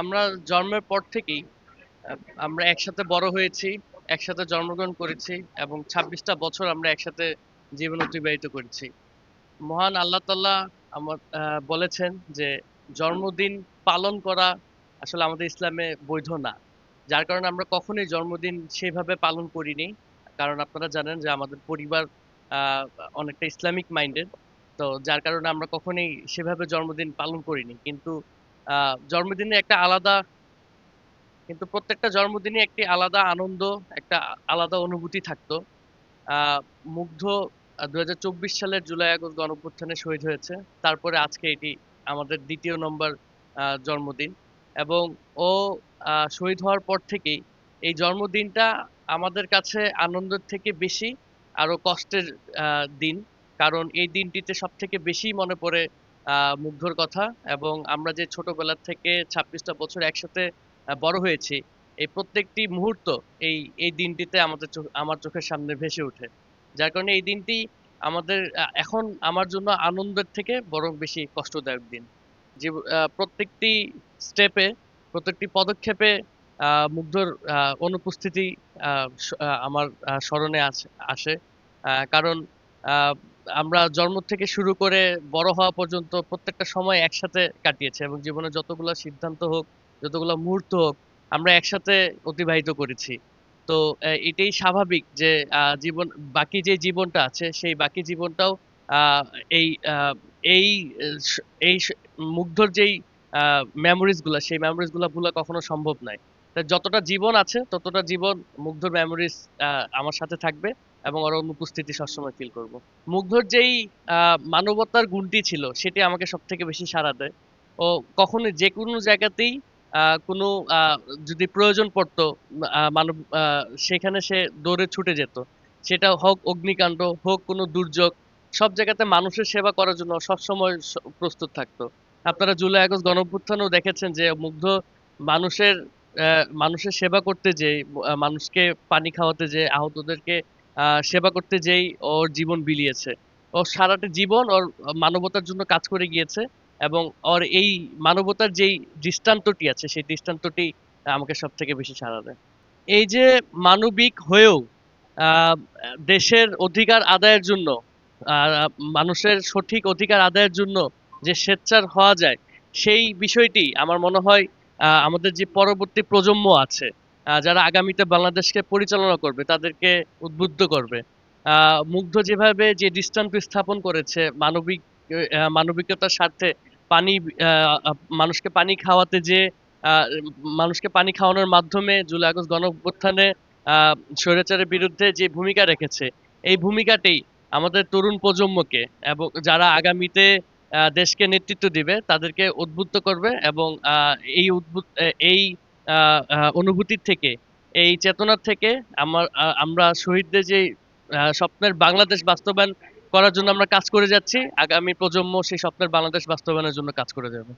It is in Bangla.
আমরা জন্মের পর থেকেই আমরা একসাথে বড় হয়েছি, একসাথে জন্মগ্রহণ করেছি এবং ছাব্বিশটা বছর আমরা একসাথে জীবন অতিবাহিত করেছি। মহান আল্লাহ তাল্লাহ আমার বলেছেন যে জন্মদিন পালন করা আসলে আমাদের ইসলামে বৈধ না। যার কারণে আমরা কখনোই জন্মদিন সেভাবে পালন করিনি। কারণ আপনারা জানেন যে আমাদের পরিবার অনেকটা ইসলামিক মাইন্ডেড। তো যার কারণে আমরা কখনোই সেভাবে জন্মদিন পালন করিনি। কিন্তু জন্মদিনে একটা আলাদা, কিন্তু প্রত্যেকটা জন্মদিনে একটি আলাদা আনন্দ, একটা আলাদা অনুভূতি থাকতো। মুগ্ধ দুই হাজার চব্বিশ সালের জুলাই আগস্ট গণঅভ্যুত্থানে শহীদ হয়েছে। তারপরে আজকে এটি আমাদের দ্বিতীয় নম্বর জন্মদিন। এবং ও শহীদ হওয়ার পর থেকেই এই জন্মদিনটা আমাদের কাছে আনন্দের থেকে বেশি আরও কষ্টের দিন। কারণ এই দিনটিতে সব থেকে বেশি মনে পড়ে মুগ্ধর কথা এবং আমরা যে ছোটবেলা থেকে ছাব্বিশটা বছর একসাথে বড় হয়েছি, এই প্রত্যেকটি মুহূর্ত এই এই দিনটিতে আমাদের আমার চোখের সামনে ভেসে ওঠে। যার কারণে এই দিনটি আমাদের এখন আমার জন্য আনন্দের থেকে বরং বেশি কষ্টদায়ক দিন। যে প্রত্যেকটি স্টেপে, প্রত্যেকটি পদক্ষেপে মুগ্ধর অনুপস্থিতি আমার স্মরণে আসে কারণ আমরা জন্ম থেকে শুরু করে বড় হওয়া পর্যন্ত প্রত্যেকটা সময় একসাথে কাটিয়েছে এবং জীবনে যতগুলো সিদ্ধান্ত হোক, যতগুলো মুহূর্ত হোক, আমরা একসাথে অতিবাহিত করেছি। তো এটাই স্বাভাবিক যে জীবন, বাকি যে জীবনটা আছে, সেই বাকি জীবনটাও এই এই এই মুগ্ধর যেই মেমোরিজগুলা সেই মেমোরিজগুলা ভুলা কখনো সম্ভব নয়। যতটা জীবন আছে, ততটা জীবন মুগ্ধর মেমোরিজ আমার সাথে থাকবে। এবং ওর অনুপস্থিতি সবসময় ফিল করব। মুগ্ধর যেই মানবতার গুণটি ছিল সেটি আমাকে সব থেকে বেশি সাড়া দেয়। ও কখনো যে কোনো জায়গাতেই কোনো যদি প্রয়োজন পড়তো মানব সেখানে সে দৌড়ে ছুটে যেত। সেটা হোক অগ্নিকাণ্ড হোক কোনো দুর্যোগ সব জায়গাতে মানুষের সেবা করার জন্য সবসময় প্রস্তুত থাকতো। আপনারা জুলাই আগস্ট গণঅভ্যুত্থানেও দেখেছেন যে মুগ্ধ মানুষের মানুষের সেবা করতে আহ, মানুষকে পানি খাওয়াতে যে আহতদেরকে আহ, সেবা করতে যেই ওর জীবন বিলিয়েছে। ও সারাটা জীবন ওর মানবতার জন্য কাজ করে গিয়েছে এবং ওর এই মানবতার যেই দৃষ্টান্তটি আছে, সেই দৃষ্টান্তটি আমাকে সব থেকে বেশি সাড়া দেয়। এই যে মানবিক হয়েও দেশের অধিকার আদায়ের জন্য মানুষের সঠিক অধিকার আদায়ের জন্য যে স্বেচ্ছার হওয়া যায়, সেই বিষয়টি আমার মনে হয় আমাদের যে পরবর্তী প্রজন্ম আছে যারা আগামীতে বাংলাদেশকে পরিচালনা করবে তাদেরকে উদ্বুদ্ধ করবে। মুগ্ধ যেভাবে যে দৃষ্টান্ত স্থাপন করেছে মানবিক মানবিকতার স্বার্থে পানি মানুষকে পানি খাওয়াতে যে মানুষকে পানি খাওয়ানোর মাধ্যমে জুলাই আগস্ট গণ অভ্যুত্থানে আহ, স্বৈরাচারের বিরুদ্ধে যে ভূমিকা রেখেছে এই ভূমিকাটি আমাদের তরুণ প্রজন্মকে এবং যারা আগামীতে দেশকে নেতৃত্ব দিবে তাদেরকে উদ্বুদ্ধ করবে এবং এই উদ্বুদ্ধ এই অনুভূতির থেকে, এই চেতনার থেকে আমার আমরা শহীদদের যে স্বপ্নের বাংলাদেশ বাস্তবায়ন করার জন্য আমরা কাজ করে যাচ্ছি, আগামী প্রজন্ম সেই স্বপ্নের বাংলাদেশ বাস্তবায়নের জন্য কাজ করে যাবে।